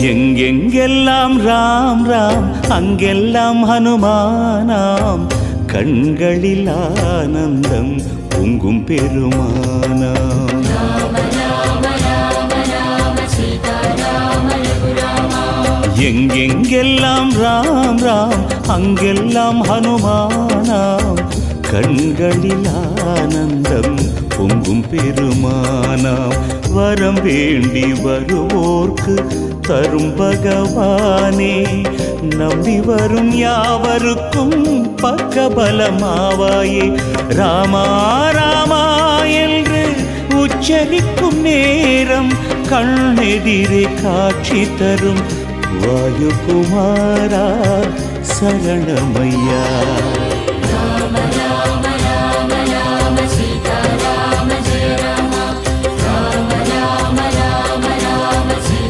எங்கெங்கெல்லாம் ராம் ராம் அங்கெல்லாம் ஹனுமானாம். கண்களில் ஆனந்தம் பொங்கும் பெருமானாம். எங்கெங்கெல்லாம் ராம் ராம் அங்கெல்லாம் ஹனுமானாம். கண்களில் ஆனந்தம் பொங்கும் பெருமானாம். வரம் வேண்டி வருவோர்க்கு தரும் பகவானே. நம்பி வரும் யாவருக்கும் பக்கபலமாவாயே. ராமா ராமா என்று உச்சரிக்கும் நேரம் கண்ணெதிரே காட்சி தரும். வாயுகுமாரா சரணமையா.